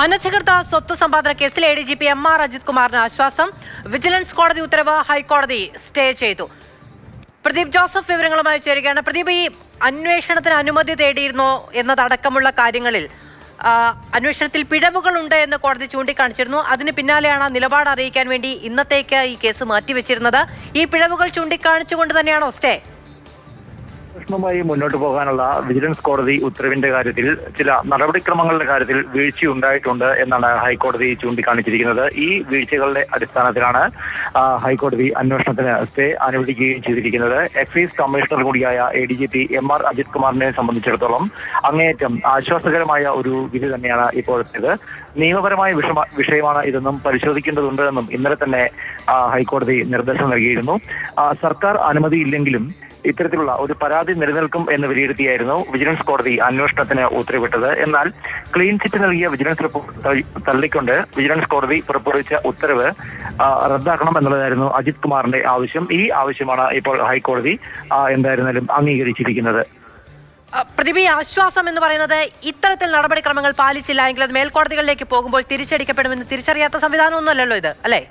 അനധികൃത സ്വത്ത് സമ്പാദന കേസിൽ A D G P M R Ajith കുമാറിന് ആശ്വാസം. വിജിലൻസ് കോടതി ഉത്തരവ് ഹൈക്കോടതി സ്റ്റേ ചെയ്തു. പ്രദീപ് ജോസഫ് വിവരങ്ങളുമായി ചേരുകയാണ്. പ്രദീപ് ഈ അന്വേഷണത്തിന് അനുമതി തേടിയിരുന്നോ എന്നതടക്കമുള്ള കാര്യങ്ങളിൽ അന്വേഷണത്തിൽ പിഴവുകളുണ്ട് എന്ന് കോടതി ചൂണ്ടിക്കാണിച്ചിരുന്നു. അതിന് പിന്നാലെയാണ് നിലപാട് അറിയിക്കാൻ വേണ്ടി ഇന്നത്തേക്ക് ഈ കേസ് മാറ്റിവെച്ചിരുന്നത്. ഈ പിഴവുകൾ ചൂണ്ടിക്കാണിച്ചുകൊണ്ട് തന്നെയാണോ സ്റ്റേ? അന്വേഷണവുമായി മുന്നോട്ട് പോകാനുള്ള വിജിലൻസ് കോടതി ഉത്തരവിന്റെ കാര്യത്തിൽ ചില നടപടിക്രമങ്ങളുടെ കാര്യത്തിൽ വീഴ്ചയുണ്ടായിട്ടുണ്ട് എന്നാണ് ഹൈക്കോടതി ചൂണ്ടിക്കാണിച്ചിരിക്കുന്നത്. ഈ വീഴ്ചകളുടെ അടിസ്ഥാനത്തിലാണ് ഹൈക്കോടതി അന്വേഷണത്തിന് സ്റ്റേ അനുവദിക്കുകയും ചെയ്തിരിക്കുന്നത്. എക്സൈസ് കമ്മീഷണർ കൂടിയായ A D G P M R Ajith കുമാറിനെ സംബന്ധിച്ചിടത്തോളം അങ്ങേയറ്റം ആശ്വാസകരമായ ഒരു വിധി തന്നെയാണ് ഇപ്പോഴത്തേത്. നിയമപരമായ വിഷയമാണ് ഇതെന്നും പരിശോധിക്കേണ്ടതുണ്ട് എന്നും ഇന്നലെ തന്നെ ഹൈക്കോടതി നിർദ്ദേശം നൽകിയിരുന്നു. സർക്കാർ അനുമതിയില്ലെങ്കിലും ഇത്തരത്തിലുള്ള ഒരു പരാതി നിലനിൽക്കും എന്ന് വിലയിരുത്തിയായിരുന്നു വിജിലൻസ് കോടതി അന്വേഷണത്തിന് ഉത്തരവിട്ടത്. എന്നാൽ ക്ലീൻ ചിറ്റ് നൽകിയ വിജിലൻസ് റിപ്പോർട്ട് തള്ളി- തള്ളിക്കൊണ്ട് വിജിലൻസ് കോടതി പുറപ്പെടുവിച്ച ഉത്തരവ് റദ്ദാക്കണം എന്നുള്ളതായിരുന്നു അജിത് കുമാറിന്റെ ആവശ്യം. ഈ ആവശ്യമാണ് ഇപ്പോൾ ഹൈക്കോടതി എന്തായിരുന്നാലും അംഗീകരിച്ചിരിക്കുന്നത്. പ്രതിഭ ആശ്വാസം എന്ന് പറയുന്നത് ഇത്തരത്തിൽ നടപടിക്രമങ്ങൾ പാലിച്ചില്ല എങ്കിൽ അത് മേൽക്കോടതികളിലേക്ക് പോകുമ്പോൾ തിരിച്ചടിക്കപ്പെടുമെന്ന് തിരിച്ചറിയാത്ത സംവിധാനമൊന്നുമല്ലല്ലോ ഇത് അല്ലേ?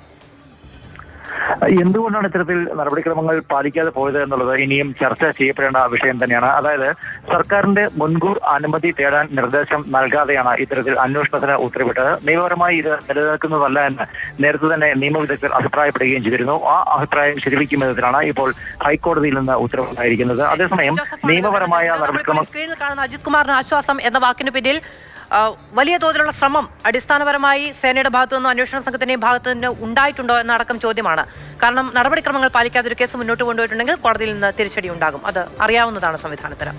എന്തുകൊണ്ടാണ് ഇത്തരത്തിൽ നടപടിക്രമങ്ങൾ പാലിക്കാതെ പോയത് എന്നുള്ളത് ഇനിയും ചർച്ച ചെയ്യപ്പെടേണ്ട വിഷയം തന്നെയാണ്. അതായത് സർക്കാരിന്റെ മുൻകൂർ അനുമതി തേടാൻ നിർദ്ദേശം നൽകാതെയാണ് ഇത്തരത്തിൽ അന്വേഷണത്തിന് ഉത്തരവിട്ടത്. നിയമപരമായി ഇത് നിലനിൽക്കുന്നതല്ല എന്ന് നേരത്തെ തന്നെ നിയമവിദഗ്ധർ അഭിപ്രായപ്പെടുകയും ചെയ്തിരുന്നു. ആ അഭിപ്രായം ശരിവയ്ക്കും വിധത്തിലാണ് ഇപ്പോൾ ഹൈക്കോടതിയിൽ നിന്ന് ഉത്തരവുണ്ടായിരിക്കുന്നത്. അതേസമയം നിയമപരമായ നടപടിക്രമം അജിത് കുമാറിന് ആശ്വാസം എന്ന വാക്കിന് പിന്നിൽ വലിയ തോതിലുള്ള ശ്രമം അടിസ്ഥാനപരമായി സേനയുടെ ഭാഗത്തു നിന്നും അന്വേഷണ സംഘത്തിന്റെയും ഭാഗത്തു നിന്ന് ഉണ്ടായിട്ടുണ്ടോ എന്നടക്കം ചോദ്യമാണ്. കാരണം നടപടിക്രമങ്ങൾ പാലിക്കാതെ ഒരു കേസ് മുന്നോട്ട് കൊണ്ടുപോയിട്ടുണ്ടെങ്കിൽ കോടതിയിൽ നിന്ന് തിരിച്ചടി ഉണ്ടാകും. അത് അറിയാവുന്നതാണ് സംവിധാനത്തിന്.